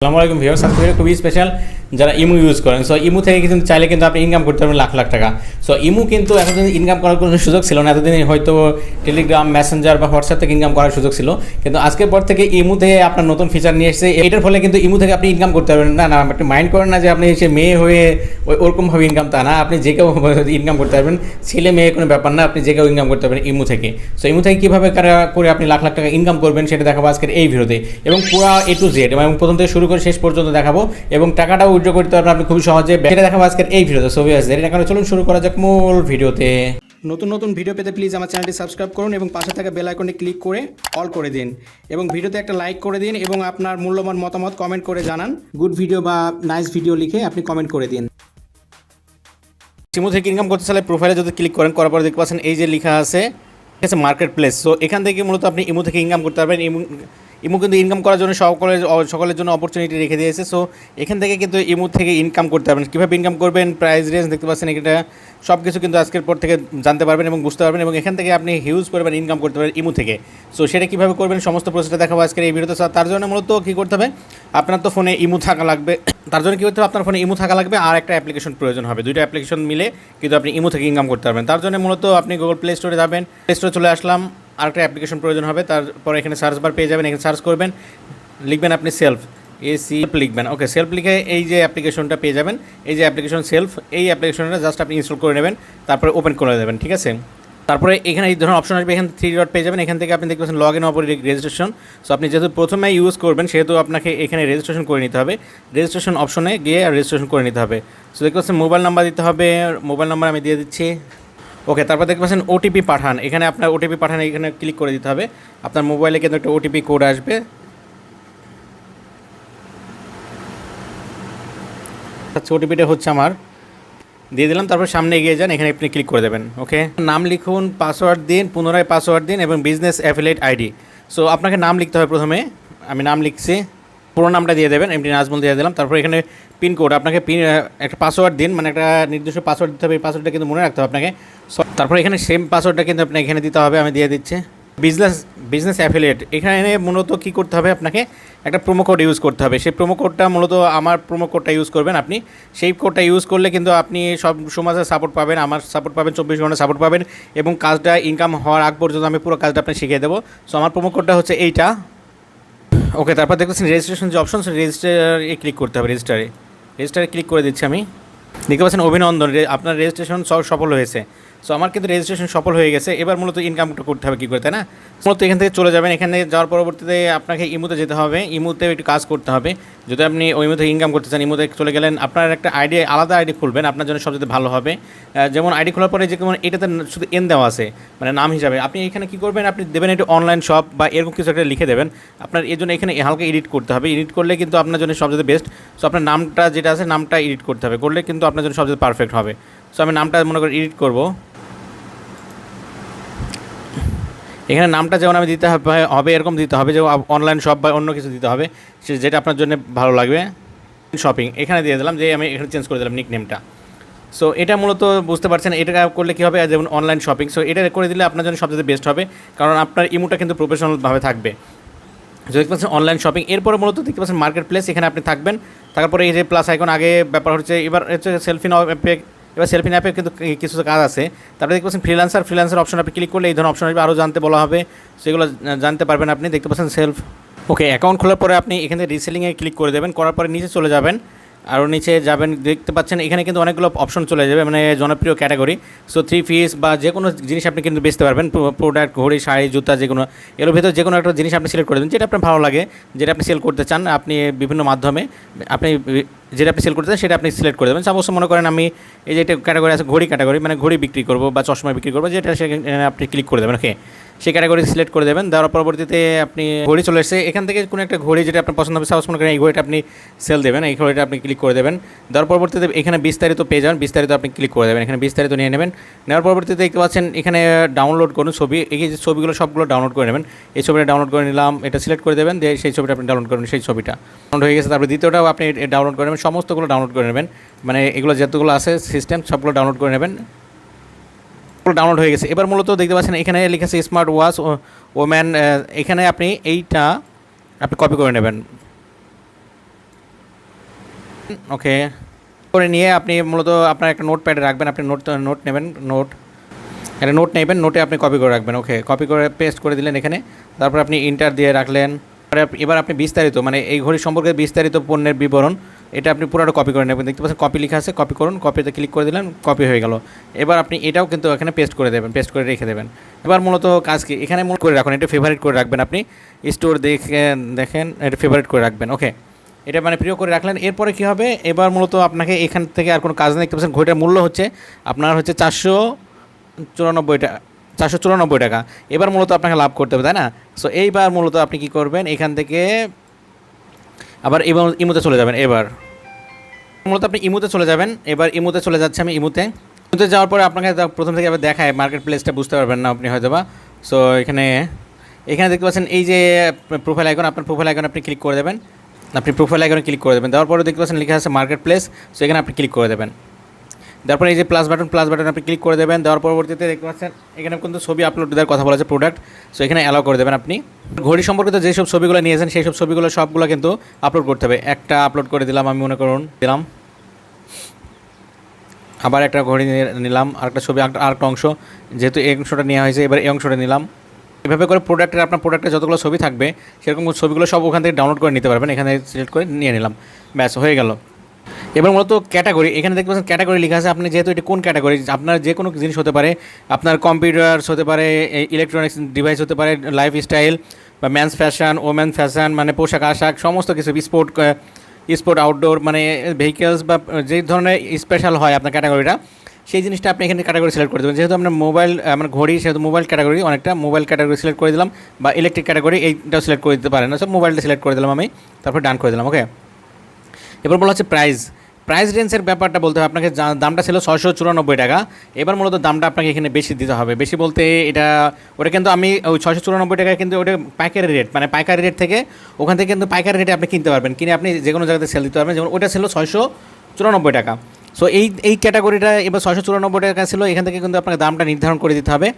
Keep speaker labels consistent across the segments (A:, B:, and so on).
A: আসসালামু আলাইকুম ভিউয়ার্স আজকে খুবই স্পেশাল যারা ইমু ইউজ করেন। সো ইমু থেকে কিন্তু চাইলে কিন্তু আপনি ইনকাম করতে পারবেন লাখ লাখ টাকা। সো ইমু কিন্তু এতদিন ইনকাম করার কোনো সুযোগ ছিল না। এতদিন হয়তো টেলিগ্রাম মেসেঞ্জার বা হোয়াটসঅ্যাপ থেকে ইনকাম করার সুযোগ ছিল। কিন্তু আজকের পর থেকে ইমু থেকে আপনার নতুন ফিচার নিয়ে এসেছে। এটার ফলে কিন্তু ইমু থেকে আপনি ইনকাম করতে পারবেন। না না, আপনি মাইন্ড করেন না যে আপনি সে মেয়ে হয়ে ওই ওরকমভাবে ইনকাম তা না। আপনি যে কেউ ইনকাম করতে পারবেন। ছেলে, মেয়ে কোনো ব্যাপার না। আপনি যে কেউ ইনকাম করতে পারবেন ইমু থেকে। সো ইমু থেকে কীভাবে করে আপনি লাখ লাখ টাকা ইনকাম করবেন সেটা দেখাবো আজকের এই ভিডিওতে এবং পুরো এ টু জেড এবং প্রথম থেকে শুরু করে শেষ পর্যন্ত দেখাবো। এবং টাকাটাও উইথড্র করতে পারবেন আপনি খুব সহজে সেটা দেখাবো আজকের এই ভিডিওতে। ছবি আছে এটা কারণে চলুন শুরু করা যাক মূল ভিডিওতে। নতুন নতুন ভিডিও পেতে প্লিজ আমার চ্যানেলটি সাবস্ক্রাইব করুন এবং পাশে থাকা বেল আইকনে ক্লিক করে অল করে দিন। এবং ভিডিওতে একটা লাইক করে দিন এবং আপনার মূল্যবান মতামত কমেন্ট করে জানান। গুড ভিডিও বা নাইস ভিডিও লিখে আপনি কমেন্ট করে দিন। সিমু থেকে ইনকাম করতে চাইলে প্রোফাইলে যদি ক্লিক করেন করার পরে দেখতে পাচ্ছেন এই যে লেখা আছে ঠিক আছে মার্কেট প্লেস সো এখান থেকে মূলত আপনি ইমু থেকে ইনকাম করতে পারবেন। ইমু কিন্তু ইনকাম করার জন্য সকলের সকলের জন্য অপরচুনিটি রেখে দিয়েছে। সো এখান থেকে কিন্তু ইমু থেকে ইনকাম করতে পারবেন। কীভাবে ইনকাম করবেন প্রাইস রেঞ্জ দেখতে পাচ্ছেন এটা সব কিছু কিন্তু আজকের পর থেকে জানতে পারবেন এবং বুঝতে পারবেন এবং এখান থেকে আপনি হিউজ পরিমাণ ইনকাম করতে পারবেন ইমু থেকে। সো সেটা কীভাবে করবেন, সমস্ত প্রসেসটা দেখাবো আজকের এই ভিডিওতে তার জন্য মূলত কী করতে হবে, আপনার তো ফোনে ইমু থাকা লাগবে। তার জন্য কী করতে হবে, আপনার ফোনে ইমু থাকা লাগবে আর একটা অ্যাপ্লিকেশন প্রয়োজন হবে। দুইটা অ্যাপ্লিকেশন মিলে কিন্তু আপনি ইমু থেকে ইনকাম করতে পারবেন। তার জন্য মূলত আপনি গুগল প্লে স্টোরে যাবেন। প্লে স্টোরে চলে আসলাম। আরেকটা অ্যাপ্লিকেশন প্রয়োজন হবে, তারপর এখানে সার্চ বার পেয়ে যাবেন, এখানে সার্চ করবেন, লিখবেন আপনি সেলফ এ সেলফ লিখবেন ওকে সেলফ লিখে এই যে অ্যাপ্লিকেশনটা পেয়ে যাবেন, এই যে অ্যাপ্লিকেশন সেলফ এই অ্যাপ্লিকেশনটা জাস্ট আপনি ইনস্টল করে নেবেন, তারপরে ওপেন করে দেবেন, ঠিক আছে? তারপরে এখানে এই ধরনের অপশন আসবে, এখানে থ্রি ডট পেয়ে যাবেন, এখান থেকে আপনি দেখতে পাচ্ছেন লগ ইন অপর রেজিস্ট্রেশন সো আপনি যেহেতু প্রথমে ইউজ করবেন, সেহেতু আপনাকে এখানে রেজিস্ট্রেশন করে নিতে হবে রেজিস্ট্রেশন অপশনে গিয়ে রেজিস্ট্রেশন করে নিতে হবে সো দেখতে পাচ্ছেন মোবাইল নাম্বার দিতে হবে মোবাইল নাম্বার আমি দিয়ে দিচ্ছি ওকে তারপর দেখতে পাচ্ছেন ওটিপি পাঠান। এখানে আপনার ওটিপি পাঠান, এখানে ক্লিক করে দিতে হবে। আপনার মোবাইলে কিন্তু একটা ওটিপি কোড আসবে। আচ্ছা ওটিপিটা হচ্ছে আমার। দিয়ে দিলাম, তারপর সামনে এগিয়ে যান, এখানে আপনি ক্লিক করে দেবেন ওকে নাম লিখুন পাসওয়ার্ড দিন, পুনরায় পাসওয়ার্ড দিন এবং বিজনেস অ্যাফিলেট আইডি সো আপনাকে নাম লিখতে হবে প্রথমে। আমি নাম লিখছি। পুরো নামটা দিয়ে দেবেন এমনি নাজমুল দিয়ে দিলাম। তারপর এখানে পিনকোড আপনাকে পিন একটা পাসওয়ার্ড দিন মানে একটা নির্দিষ্ট পাসওয়ার্ড দিতে হবে, এই পাসওয়ার্ডটা কিন্তু মনে রাখতে হবে আপনাকে। তারপর এখানে সেম পাসওয়ার্ডটা কিন্তু আপনাকে এখানে দিতে হবে, আমি দিয়ে দিচ্ছি। বিজনেস বিজনেস অ্যাফিলিয়েট এখানে মূলত কী করতে হবে আপনাকে, একটা প্রোমো কোড ইউজ করতে হবে। সেই প্রোমো কোডটা মূলত আমার প্রোমো কোডটা ইউজ করবেন আপনি। সেই কোডটা ইউজ করলে কিন্তু আপনি সব সমাজের সাপোর্ট পাবেন, আমার সাপোর্ট পাবেন, চব্বিশ ঘণ্টা সাপোর্ট পাবেন এবং কাজটা ইনকাম হওয়ার আগ পর্যন্ত আমি পুরো কাজটা আপনি শিখিয়ে দেবো। সো আমার প্রোমো কোডটা হচ্ছে এইটা। ওকে তারপর দেখতেছেন রেজিস্ট্রেশন যে অপশন রেজিস্টারে ক্লিক করতে হবে রেজিস্টারে রেজিস্টারে ক্লিক করে দিচ্ছি আমি। দেখতে পাচ্ছেন অভিনন্দন আপনার রেজিস্ট্রেশন সব সফল হয়েছে। সো আমার কিন্তু রেজিস্ট্রেশন সফল হয়ে গেছে। এবার মূলত ইনকামটা করতে হবে কী করে, তাই না? মূলত এখান থেকে চলে যাবেন। এখানে যাওয়ার পরবর্তীতে আপনাকে ইমুতে যেতে হবে। ইমুতে একটু কাজ করতে হবে। যদি আপনি ওই মধ্যে ইনকাম করতে চান, ইমুতে চলে গেলেন, আপনার একটা আইডি আলাদা আইডি খুলবেন। আপনার জন্য সবচেয়ে ভালো হবে। যেমন আইডি খোলার পরে যে যেমন এটাতে শুধু এন দেওয়া আছে মানে নাম হিসাবে। আপনি এখানে কী করবেন? আপনি দেবেন একটু অনলাইন শপ বা এরকম কিছু একটা লিখে দেবেন। আপনার এর জন্য এখানে হালকা এডিট করতে হবে। এডিট করলে কিন্তু আপনার জন্য সবচেয়ে বেস্ট সো আপনার নামটা যেটা আছে, নামটা এডিট করতে হবে। করলে কিন্তু আপনার জন্য সবচেয়ে পারফেক্ট হবে। সো আমি নামটা মনে করি এডিট করব। এখানে নামটা যেমন আমি দিতে হবে এরকম দিতে হবে, যে অনলাইন শপ বা অন্য কিছু দিতে হবে, সে যেটা আপনার জন্য ভালো লাগবে। শপিং এখানে দিয়ে দিলাম যে আমি এখানে চেঞ্জ করে দিলাম নিক নেমটা সো এটা মূলত বুঝতে পারছেন, এটা করলে কী হবে, যেমন অনলাইন শপিং সো এটা করে দিলে আপনার জন্য সবচেয়ে বেস্ট হবে, কারণ আপনার ইমোটা কিন্তু প্রফেশনালভাবে থাকবে। দেখতে পাচ্ছেন অনলাইন শপিং এরপরে মূলত দেখতে পাচ্ছেন মার্কেট প্লেস এখানে আপনি থাকবেন তারপরে এই যে প্লাস আইকন আগে ব্যাপার হচ্ছে, এবার হচ্ছে সেলফি এবার সেলফি অ্যাপে কিন্তু কিছু কাজ আছে। তারপরে দেখতে পাচ্ছেন ফ্রিলান্সার ফ্রিলান্সার অপশন আপনি ক্লিক করলে এই ধরনের অপশন আসবে আরও জানতে বলা হবে। সেগুলো জানতে পারবেন আপনি। দেখতে পাচ্ছেন সেলফ ওকে অ্যাকাউন্ট খোলার পরে আপনি এখানে রিসেলিংয়ে ক্লিক করে দেবেন। করার পরে নিচে চলে যাবেন। আরও নিচে যাবেন। দেখতে পাচ্ছেন এখানে কিন্তু অনেকগুলো অপশন চলে যাবে মানে জনপ্রিয় ক্যাটাগরি সো থ্রি পিস বা যে কোনো জিনিস আপনি কিন্তু বেচতে পারবেন। প্রোডাক্ট ঘড়ি, শাড়ি, জুতা যে কোনো এর ভিতরে যে কোনো একটা জিনিস আপনি সিলেক্ট করে দেন যেটা আপনার ভালো লাগে, যেটা আপনি সেল করতে চান, আপনি বিভিন্ন মাধ্যমে আপনি যেটা আপনি সেল করতে চান, সেটা আপনি সিলেক্ট করে দেবেন। সাপোজ মনে করেন আমি এই যে এটা ক্যাটাগরি আছে, ঘড়ি ক্যাটাগরি মানে ঘড়ি বিক্রি করব বা চশমা বিক্রি করব, যেটা সেখানে আপনি ক্লিক করে দেবেন ওকে সেই ক্যাটাগরি সিলেক্ট করে দেবেন, দেওয়ার পরবর্তীতে আপনি ঘড়ি চলে এসেছে। এখান থেকে কোনো একটা ঘড়ি যেটা আপনার পছন্দ হবে সাপোজ মনে করেন এই ঘড়িটা আপনি সেল দেবেন, এই ঘড়িটা আপনি ক্লিক করে দেবেন। দেওয়ার পরবর্তীতে এখানে বিস্তারিত পেয়ে যাবেন, বিস্তারিত আপনি ক্লিক করে দেবেন, এখানে বিস্তারিত নিয়ে নেবেন। নেওয়ার পরবর্তীতে দেখতে পাচ্ছেন এখানে ডাউনলোড করুন ছবি, এই যে ছবিগুলো সবগুলো ডাউনলোড করে নেবেন। এই ছবিটা ডাউনলোড করে নিলাম, এটা সিলেক্ট করে দেবেন, দিয়ে সেই ছবিটা আপনি ডাউনলোড করবেন সেই ছবিটা ডাউনলোড হয়ে গেছে। তারপরে দ্বিতীয়টাও আপনি ডাউনলোড করে সমস্তগুলো ডাউনলোড করে নেবেন। মানে এগুলো যতগুলো আছে সিস্টেম সবগুলো ডাউনলোড করে নেবেন। ডাউনলোড হয়ে গেছে। এবার মূলত দেখতে পাচ্ছেন, এখানে লিখেছে স্মার্ট ওয়াচ ওম্যান এখানে আপনি এইটা আপনি কপি করে নেবেন। ওকে করে নিয়ে আপনি মূলত আপনার একটা নোট প্যাডে রাখবেন, আপনি নোট নোট নেবেন নোট একটা নোট নেবেন নোটে আপনি কপি করে রাখবেন। ওকে কপি করে পেস্ট করে দিলেন এখানে। তারপর আপনি ইন্টার দিয়ে রাখলেন। এবার আপনি বিস্তারিত মানে এই ঘড়ি সম্পর্কে বিস্তারিত পণ্যের বিবরণ এটা আপনি পুরোটা কপি করে নেবেন। দেখতে পাচ্ছেন কপি লেখা আছে কপি করুন কপিতে ক্লিক করে দিলেন কপি হয়ে গেল। এবার আপনি এটাও কিন্তু এখানে পেস্ট করে দেবেন পেস্ট করে রেখে দেবেন। এবার মূলত কাজ কি? এখানে মূল করে রাখুন, এটা ফেভারিট করে রাখবেন আপনি। স্টোর দেখে দেখেন, এটা ফেভারিট করে রাখবেন ওকে এটা মানে প্রিয় করে রাখলেন, এরপরে কি হবে? এবার মূলত আপনাকে এখান থেকে আর কোনো কাজ নেই, দেখতে পাচ্ছেন ঘড়িটার মূল্য হচ্ছে, আপনার হচ্ছে চারশো চুরানব্বই টাকা, চারশো চুরানব্বই টাকা। এবার মূলত আপনাকে লাভ করতে হবে, তাই না? সো এইবার মূলত আপনি কি করবেন? এখান থেকে আবার এবার ইমুতে চলে যাবেন, এবার। মূলত আপনি ইমুতে চলে যাবেন, এবার ইমুতে চলে যাচ্ছে আমি ইমুতে। ইমুতে যাওয়ার পরে আপনাকে প্রথম থেকে আবার দেখায় মার্কেট প্লেসটা বুঝতে পারবেন না আপনি হয়তো বা সো এখানে এখানে দেখতে পাচ্ছেন, এই যে প্রোফাইল আইকন আপনার প্রোফাইল আইকন আপনি ক্লিক করে দেবেন। আপনি প্রোফাইল আইকনে ক্লিক করে দেবেন। দেওয়ার পরে দেখতে পাচ্ছেন লেখা আছে মার্কেট প্লেস সো এখানে আপনি ক্লিক করে দেবেন। তারপর এই যে প্লাস বাটন প্লাস বাটন আপনি ক্লিক করে দেবেন, দেওয়ার পরবর্তীতে দেখতে পাচ্ছেন, এখানে কিন্তু ছবি আপলোড দেওয়ার কথা বলা আছে প্রোডাক্ট সো এখানে অ্যালাউ করে দেবেন আপনি। ঘড়ি সম্পর্কিত যেসব ছবিগুলো নিয়েছেন, সেই সব ছবিগুলো সবগুলো কিন্তু আপলোড করতে হবে। একটা আপলোড করে দিলাম, আমি মনে করুন, দিলাম। আবার একটা ঘড়ি নিলাম, আরেকটা ছবি, আরেকটা আরেকটা অংশ। যেহেতু এই অংশটা নেওয়া হয়েছে, এবার এই অংশটা নিলাম। এভাবে করে প্রোডাক্টের আপনার প্রোডাক্টে যতগুলো ছবি থাকবে, সেরকম ছবিগুলো সব ওখান থেকে ডাউনলোড করে নিতে পারবেন। এখানে সিলেক্ট করে নিয়ে নিলাম। ব্যাস, হয়ে গেল। এবার মূলত ক্যাটাগরি, এখানে দেখতে পাচ্ছেন ক্যাটাগরি লেখা আছে, আপনি যেহেতু এটা কোন ক্যাটাগরি, আপনার যে কোনো জিনিস হতে পারে, আপনার কম্পিউটার্স হতে পারে ইলেকট্রনিক্স ডিভাইস হতে পারে লাইফ স্টাইল বা ম্যানস ফ্যাশন ওমেন ফ্যাশন মানে পোশাক, আশাক, সমস্ত কিছু স্পোর্ট স্পোর্ট আউটডোর মানে ভেহিকেলস বা যে ধরনের স্পেশাল হয় আপনার ক্যাটাগরিটা, সেই জিনিসটা আপনি এখানে ক্যাটাগরি সিলেক্ট করে দেবেন। যেহেতু আপনার মোবাইল আমার ঘড়ি, সেহেতু মোবাইল ক্যাটাগরি অনেকটা মোবাইল ক্যাটাগরি সিলেক্ট করে দিলাম, বা ইলেকট্রিক ক্যাটাগরি এইটাও সিলেক্ট করে দিতে পারেন সব মোবাইলটা সিলেক্ট করে দিলাম আমি, তারপর ডান করে দিলাম ওকে এবার বলা হচ্ছে প্রাইস প্রাইস রেঞ্জের ব্যাপারটা বলতে হবে, আপনাকে দামটা ছিল ছয়শো চুরানব্বই টাকা। এবার মূলত দামটা আপনাকে এখানে বেশি দিতে হবে। বেশি বলতে এটা, ওটা কিন্তু আমি ওই ছয়শো চুরানব্বই টাকা কিন্তু ওটা পাইকারি রেট মানে পাইকারি রেট থেকে ওখান থেকে কিন্তু পাইকারি রেটে আপনি কিনতে পারবেন। কিনে আপনি যে কোনো জায়গাতে সেল দিতে পারবেন। যেমন ওটা ছিল ছয়শো চুরানব্বই টাকা। সো এই এই ক্যাটাগরিটা এবার ছয়শো চুরানব্বই টাকা ছিল, এখান থেকে কিন্তু আপনাকে দামটা নির্ধারণ করে দিতে হবে।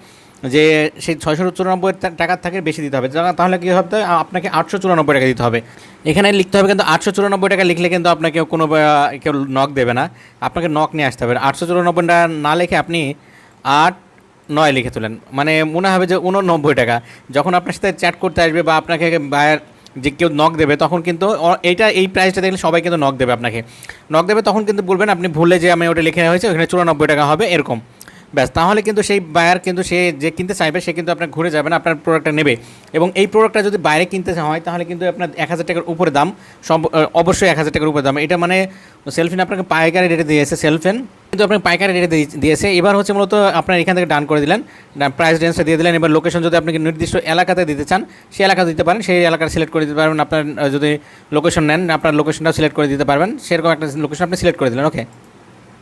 A: যে সেই ছয়শো চুরানব্বই টাকার থেকে বেশি দিতে হবে। তাহলে কী হবে? আপনাকে আটশো চুরানব্বই টাকা দিতে হবে। এখানে লিখতে হবে কিন্তু আটশো চুরানব্বই টাকা লিখলে কিন্তু আপনাকে কোনো কেউ নক দেবে না। আপনাকে নক নিয়ে আসতে হবে। আটশো চুরানব্বই টাকা না লিখে আপনি আট নয় লিখে তোলেন। মানে মনে হবে যে উননব্বই টাকা। যখন আপনার সাথে চ্যাট করতে আসবে বা আপনাকে যে কেউ নক দেবে, তখন কিন্তু এইটা এই প্রাইসটা দেখলে সবাই কিন্তু নক দেবে আপনাকে। নক দেবে তখন কিন্তু বলবেন, আপনি ভুলে যে আমি ওটা লিখে হয়েছে, ওখানে চুরানব্বই টাকা হবে। এরকম। ব্যাস, তাহলে কিন্তু সেই বায়ার কিন্তু সে যে কিনতে চাইবে, সে কিন্তু আপনার ঘুরে যাবে না, আপনার প্রোডাক্টটা নেবে। এবং এই প্রোডাক্টটা যদি বাইরে কিনতে হয়, তাহলে কিন্তু আপনার এক হাজার টাকার উপরে দাম, সব অবশ্যই এক হাজার টাকার উপরে দাম। এটা মানে সেলফিন আপনাকে পাইকারি রেটে দিয়েছে সেলফেন কিন্তু আপনাকে পাইকারি রেটে দিয়ে- দিয়েছে এবার হচ্ছে মূলত আপনার এখান থেকে ডান করে দিলেন। প্রাইস রেঞ্জটা দিয়ে দিলেন। এবার লোকেশন যদি আপনি নির্দিষ্ট এলাকাতে দিতে চান, সেই এলাকা দিতে পারেন। সেই এলাকা সিলেক্ট করে দিতে পারবেন। আপনার যদি লোকেশন নেন, আপনার লোকেশনটাও সিলেক্ট করে দিতে পারবেন। সেরকম একটা লোকেশন আপনি সিলেক্ট করে দিলেন। ওকে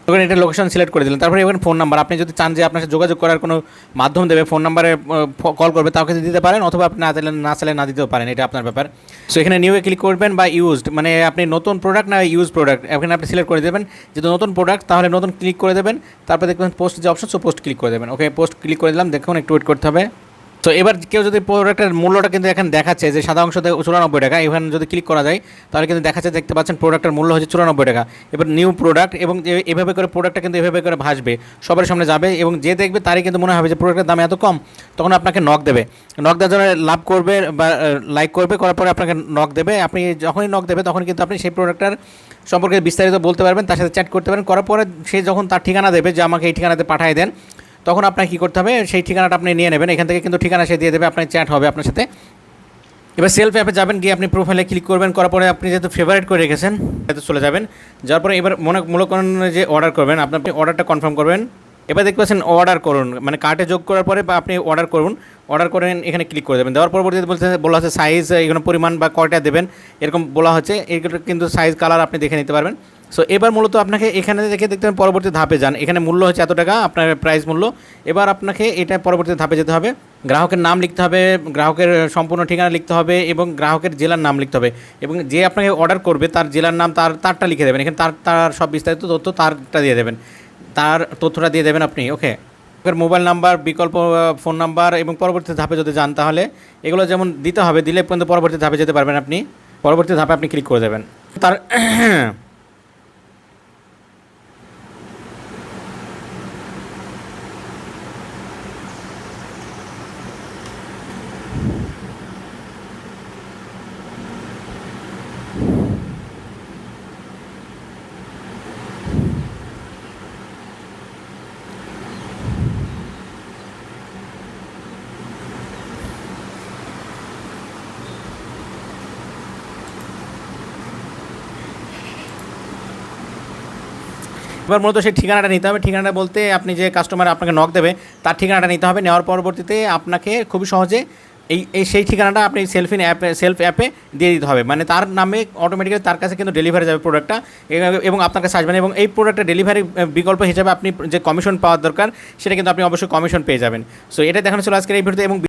A: ওখানে এটা লোকেশন সিলেক্ট করে দিলেন। তারপরে এখানে ফোন নাম্বার আপনি যদি চান যে আপনার সাথে যোগাযোগ করার কোনো মাধ্যম দেবে ফোন নাম্বারে কল করবে কিন্তু দিতে পারেন, অথবা আপনি না চাইলে না চাইলে না দিতেও পারেন, এটা আপনার ব্যাপার। সো এখানে নিউয়ে ক্লিক করবেন বা ইউজড মানে আপনি নতুন প্রোডাক্ট না ইউজ প্রোডাক্ট এখানে আপনি সিলেক্ট করে দেবেন। যেহেতু নতুন প্রোডাক্ট তাহলে নতুন ক্লিক করে দেবেন। তারপরে দেখবেন পোস্ট যে অপশন সো পোস্ট ক্লিক করে দেবেন। ওকে পোস্ট ক্লিক করে দিলাম, দেখুন, একটু ওয়েট করতে হবে। তো এবার কেউ যদি প্রোডাক্টের মূল্যটা কিন্তু এখানে দেখাচ্ছে যে সাদা অংশ চুরানব্বই টাকা এখানে যদি ক্লিক করা যায়, তাহলে কিন্তু দেখাচ্ছে দেখতে পাচ্ছেন প্রোডাক্টের মূল্য হচ্ছে চুরানব্বই টাকা। এবার নিউ প্রোডাক্ট এবং এভাবে করে প্রোডাক্টটা কিন্তু এভাবে করে ভাসবে, সবার সামনে যাবে এবং যে দেখবে তারই কিন্তু মনে হবে যে প্রোডাক্টের দাম এত কম, তখন আপনাকে নক দেবে। নক দেওয়ার জন্য লাভ করবে বা লাইক করবে, করার পরে আপনাকে নক দেবে। আপনি যখনই নক দেবে, তখন কিন্তু আপনি সেই প্রোডাক্টটার সম্পর্কে বিস্তারিত বলতে পারবেন, তার সাথে চ্যাট করতে পারেন করার পরে সে যখন তার ঠিকানা দেবে যে আমাকে এই ঠিকানাতে পাঠিয়ে দেন তখন আপনাকে কী করতে হবে? সেই ঠিকানাটা আপনি নিয়ে নেবেন। এখান থেকে কিন্তু ঠিকানা সে দিয়ে দেবে, আপনার চ্যাট হবে আপনার সাথে। এবার সেলফ অ্যাপে যাবেন, গিয়ে আপনি প্রোফাইলে ক্লিক করবেন, করার পরে আপনি যেহেতু ফেভারিট করে রেখেছেন এতে চলে যাবেন। যার পরে এবার মনে করেন যে অর্ডার করবেন, আপনি অর্ডারটা কনফার্ম করবেন। এবার দেখতে পাচ্ছেন অর্ডার করুন। মানে কার্টে যোগ করার পরে বা আপনি অর্ডার করুন। অর্ডার করেন এখানে ক্লিক করে দেবেন। দেওয়ার পরবর্তীতে বলতে বলা হচ্ছে সাইজ এখানে পরিমাণ বা কয়টা দেবেন, এরকম বলা হচ্ছে। এগুলো কিন্তু সাইজ কালার আপনি দেখে নিতে পারবেন। সো এবার মূলত আপনাকে এখানে দেখে দেখতে হবে পরবর্তী ধাপে যান। এখানে মূল্য হচ্ছে এত টাকা, আপনার প্রাইস মূল্য। এবার আপনাকে এটা পরবর্তী ধাপে যেতে হবে। গ্রাহকের নাম লিখতে হবে, গ্রাহকের সম্পূর্ণ ঠিকানা লিখতে হবে এবং গ্রাহকের জেলার নাম লিখতে হবে। এবং যে আপনাকে অর্ডার করবে, তার জেলার নাম, তার, তারটা লিখে দেবেন। এখানে তার তার সব বিস্তারিত তথ্য, তারটা দিয়ে দেবেন। তার তথ্যটা দিয়ে দেবেন আপনি ওকে মোবাইল নাম্বার বিকল্প ফোন নাম্বার এবং পরবর্তী ধাপে যদি যান তাহলে এগুলো যেমন দিতে হবে, দিলে পর্যন্ত পরবর্তী ধাপে যেতে পারবেন আপনি। পরবর্তী ধাপে আপনি ক্লিক করে দেবেন। তার এবার মূলত সেই ঠিকানাটা নিতে হবে। ঠিকানাটা বলতে আপনি যে কাস্টমার আপনাকে নক দেবে, তার ঠিকানাটা নিতে হবে। নেওয়ার পরবর্তীতে আপনাকে খুবই সহজে এই এই সেই ঠিকানাটা আপনি সেলফিন অ্যাপে সেলফ অ্যাপে দিয়ে দিতে হবে। মানে তার নামে অটোমেটিক্যালি তার কাছে কিন্তু ডেলিভারি যাবে প্রোডাক্টটা এবং আপনার কাছে আসবে এবং এই প্রোডাক্টের ডেলিভারি বিকল্প হিসেবে আপনি যে কমিশন পাওয়ার দরকার, সেটা কিন্তু আপনি অবশ্যই কমিশন পেয়ে যাবেন। সো এটা দেখানো ছিল আজকের এই ভিডিওতে। এবং